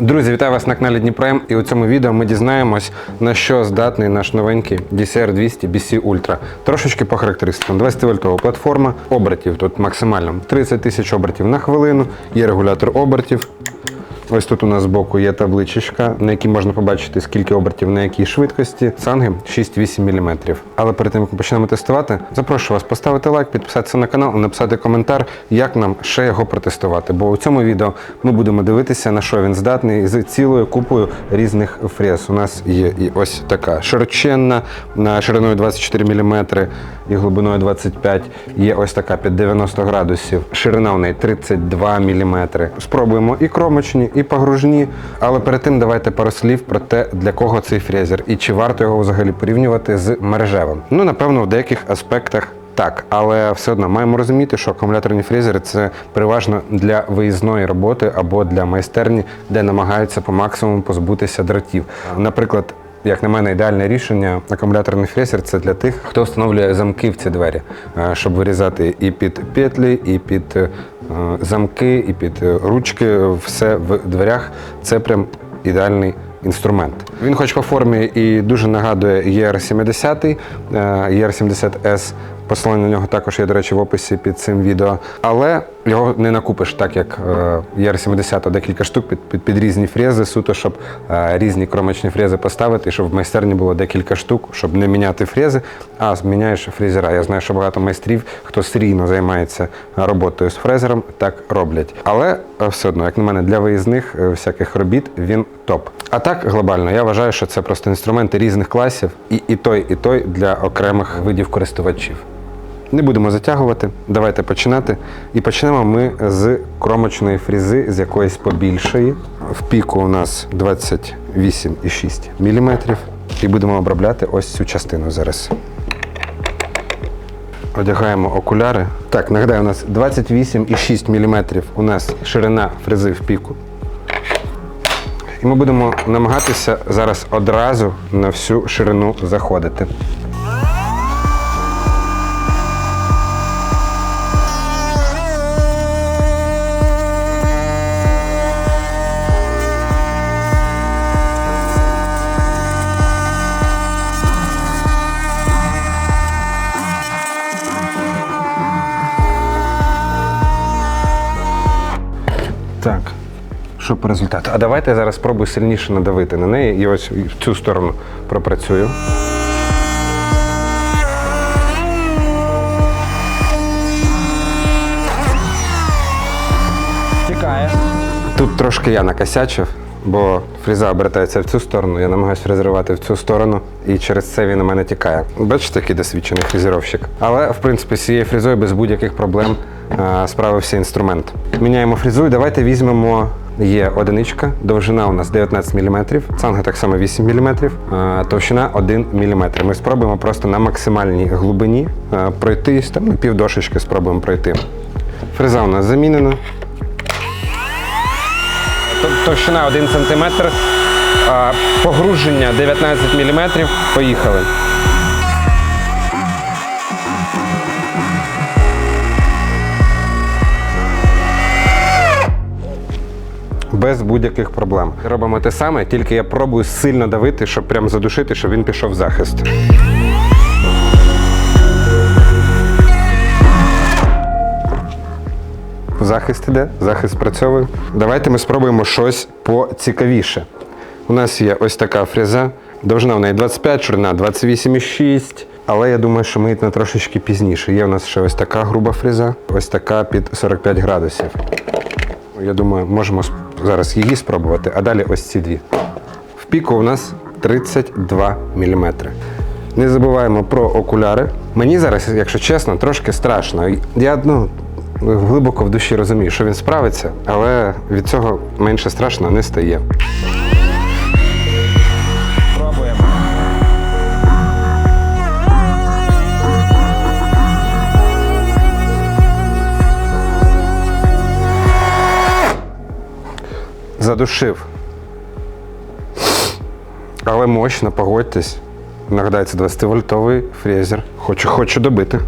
Друзі, вітаю вас на каналі Дніпром. І у цьому відео ми дізнаємось, на що здатний наш новенький DCR 200 BC Ultra. Трошечки по характеристикам. 20-вольтова платформа, обертів тут максимально 30 тисяч обертів на хвилину, є регулятор обертів. Ось тут у нас збоку є табличечка, на якій можна побачити, скільки обертів на якій швидкості. Цанги 6-8 мм. Але перед тим, як ми почнемо тестувати, запрошую вас поставити лайк, підписатися на канал написати коментар, як нам ще його протестувати. Бо у цьому відео ми будемо дивитися, на що він здатний з цілою купою різних фрез. У нас є і ось така широченна на шириною 24 мм і глибиною 25 Є ось така під 90 градусів. Ширина у неї 32 мм. Спробуємо і кромочні, і погружні. Але перед тим давайте пару слів про те, для кого цей фрезер і чи варто його взагалі порівнювати з мережевим. Ну, напевно, в деяких аспектах. Так, але все одно маємо розуміти, що акумуляторні фрезери це переважно для виїзної роботи або для майстерні, де намагаються по максимуму позбутися дротів. Наприклад, як на мене, ідеальне рішення акумуляторний фрезер це для тих, хто встановлює замки в ці двері, е, щоб вирізати і під петлі, і під е, замки, і під е, ручки. Все в дверях. Це прям ідеальний інструмент. Він, хоч по формі, і дуже нагадує ER70, е, ER70S. Посилання на нього також є, до речі, в описі під цим відео. Але його не накупиш, так як е, ER70 декілька штук під, під, під різні фрези, суто, щоб е, різні кромочні фрези поставити, щоб в майстерні було декілька штук, щоб не міняти фрези, а зміняєш фрезера. Я знаю, що багато майстрів, хто серійно займається роботою з фрезером, так роблять. Але все одно, як на мене, для виїзних всяких робіт він топ. А так глобально, я вважаю, що це просто інструменти різних класів, і, і той, і той для окремих видів користувачів. Не будемо затягувати, давайте починати. І почнемо ми з кромочної фрізи, з якоїсь побільшої. В піку у нас 28,6 мм. І будемо обробляти ось цю частину зараз. Одягаємо окуляри. Так, нагадаю, у нас 28,6 мм у нас ширина фрези в піку. Ми будемо намагатися зараз одразу на всю ширину заходити. Так, що по результату? А давайте я зараз спробую сильніше надавити на неї і ось в цю сторону пропрацюю. Тікає. Тут трошки я накосячив, бо фріза обертається в цю сторону, я намагаюся фрезерувати в цю сторону, і через це він у мене тікає. Бачите, який досвідчений фрезеровщик. Але, в принципі, з цією фрізою без будь-яких проблем справився інструмент. Міняємо фрізу і давайте візьмемо. Є одиничка, довжина у нас 19 мм, цанга так само 8 мм, товщина 1 мм. Ми спробуємо просто на максимальній глибині пройтись, там на півдошечки спробуємо пройти. Фреза у нас замінена. Товщина 1 см, погруження 19 мм. Поїхали. Без будь-яких проблем. Робимо те саме, тільки я пробую сильно давити, щоб прям задушити, щоб він пішов в захист. Захист іде, захист спрацьовує. Давайте ми спробуємо щось поцікавіше. У нас є ось така фреза. Довжина в неї 25, ширина 28,6. Але я думаю, що ми йдемо трошечки пізніше. Є у нас ще ось така груба фреза, ось така під 45 градусів. Я думаю, можемо зараз її спробувати, а далі ось ці дві. В піку у нас 32 мм. Не забуваємо про окуляри. Мені зараз, якщо чесно, трошки страшно. Я ну, глибоко в душі розумію, що він справиться, але від цього менше страшно не стає. Задушив. Але мощно, погодьтесь. Нагадається 20-вольтовий фрезер. Хочу, хочу добити.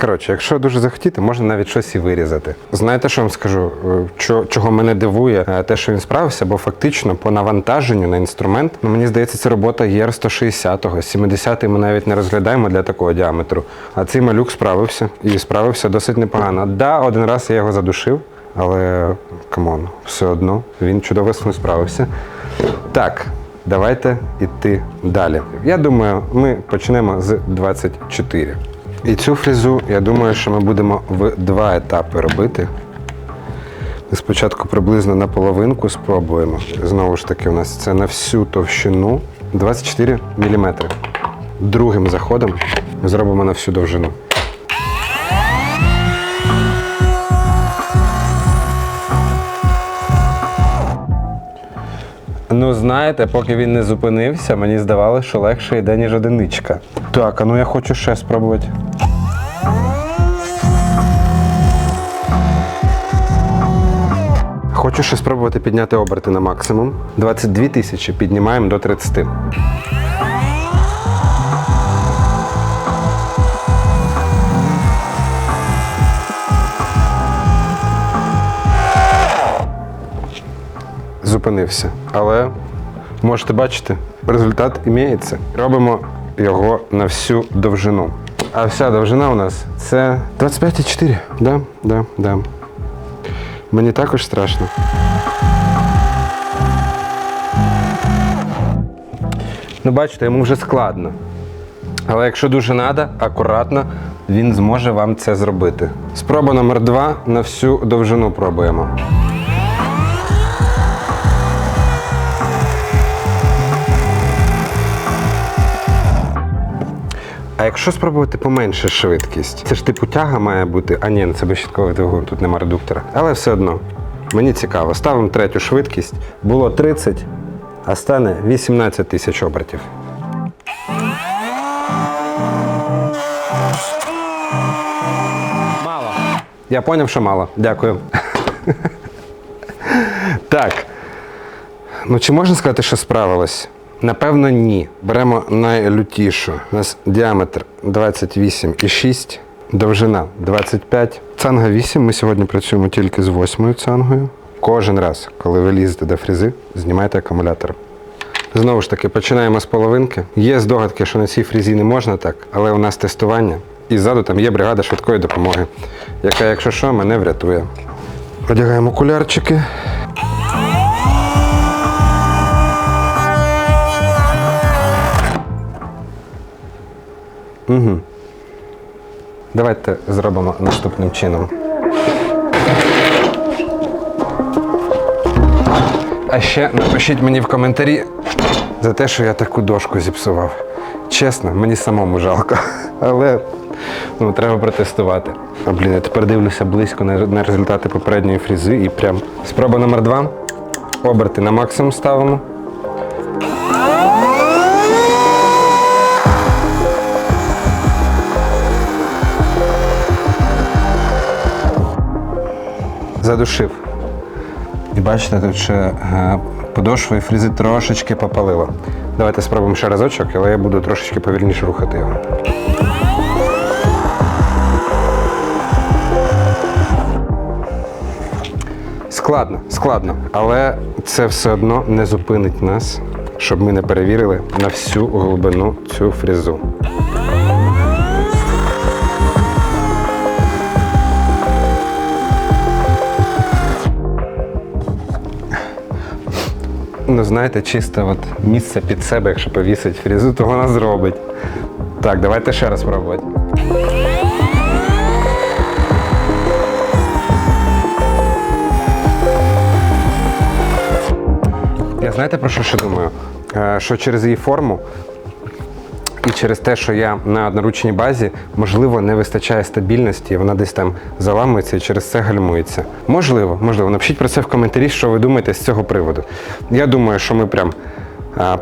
Коротше, якщо дуже захотіти, можна навіть щось і вирізати. Знаєте, що вам скажу? Е, чого мене дивує, Е, те, що він справився, бо фактично по навантаженню на інструмент, ну мені здається, це робота ЄР 160-го. 70-й ми навіть не розглядаємо для такого діаметру. А цей малюк справився і справився досить непогано. Да, один раз я його задушив, але камон, все одно він чудово з справився. Так, давайте йти далі. Я думаю, ми почнемо з 24. І цю фрізу, я думаю, що ми будемо в два етапи робити. Ми спочатку приблизно на половинку спробуємо. Знову ж таки, у нас це на всю товщину 24 мм. Другим заходом зробимо на всю довжину. Ну, знаєте, поки він не зупинився, мені здавалося, що легше йде, ніж одиничка. Так, а ну я хочу ще спробувати. Хочу ще спробувати підняти оберти на максимум. 22 тисячі піднімаємо до 30. Зупинився. Але можете бачити, результат імеється. Робимо його на всю довжину. А вся довжина у нас це 25,4. Да, да, да. Мені також страшно. Ну, бачите, йому вже складно. Але якщо дуже треба, акуратно, він зможе вам це зробити. Спроба номер два на всю довжину пробуємо. А якщо спробувати поменше швидкість, це ж типу тяга має бути. А ні, це безщитковий двигун, тут нема редуктора. Але все одно, мені цікаво. Ставимо третю швидкість. Було 30, а стане 18 тисяч обертів. Мало. Я зрозумів, що мало. Дякую. так. Ну, чи можна сказати, що справилась? Напевно, ні. Беремо найлютішу. У нас діаметр 28,6, довжина 25. Цанга 8. Ми сьогодні працюємо тільки з восьмою цангою. Кожен раз, коли ви лізете до фрези, знімайте акумулятор. Знову ж таки, починаємо з половинки. Є здогадки, що на цій фрезі не можна так, але у нас тестування. І ззаду там є бригада швидкої допомоги, яка, якщо що, мене врятує. Одягаємо окулярчики. Угу. Давайте зробимо наступним чином. А ще напишіть мені в коментарі за те, що я таку дошку зіпсував. Чесно, мені самому жалко. Але ну, треба протестувати. А, блін, я тепер дивлюся близько на, результати попередньої фрізи і прям. Спроба номер два. Оберти на максимум ставимо. Задушив. І бачите, тут ще е, подошвою фрізи трошечки попалило. Давайте спробуємо ще разочок, але я буду трошечки повільніше рухати його. Складно, складно, але це все одно не зупинить нас, щоб ми не перевірили на всю глибину цю фрізу. Ну, знаєте, чисто от місце під себе, якщо повісить фрізу, то вона зробить. Так, давайте ще раз пробувати. Я знаєте про що ще думаю? Е, Що через її форму і через те, що я на одноручній базі, можливо, не вистачає стабільності, вона десь там заламується і через це гальмується. Можливо, можливо. Напишіть про це в коментарі, що ви думаєте з цього приводу. Я думаю, що ми прям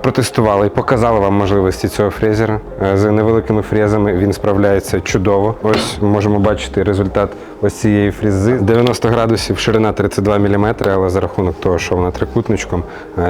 протестували і показали вам можливості цього фрезера. З невеликими фрезами він справляється чудово. Ось можемо бачити результат ось цієї фрези. 90 градусів, ширина 32 мм, але за рахунок того, що вона трикутничком,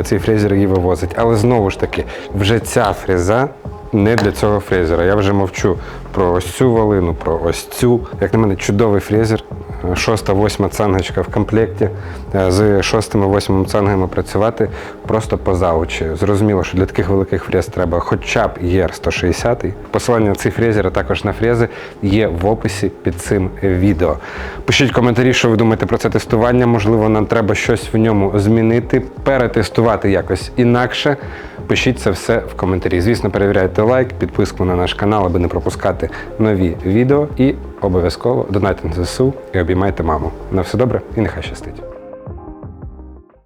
цей фрезер її вивозить. Але знову ж таки, вже ця фреза не для цього фрезера. Я вже мовчу про ось цю волину, про ось цю. Як на мене, чудовий фрезер. Е, Шоста, восьма цангочка в комплекті. Е, З шостими, восьмими цангами працювати просто поза очі. Зрозуміло, що для таких великих фрез треба хоча б ЄР 160. Посилання на ці також на фрези є в описі під цим відео. Пишіть коментарі, що ви думаєте про це тестування. Можливо, нам треба щось в ньому змінити, перетестувати якось інакше. Пишіть це все в коментарі. Звісно, перевіряйте лайк, підписку на наш канал, аби не пропускати нові відео. І обов'язково донайте на ЗСУ і обіймайте маму. На все добре і нехай щастить.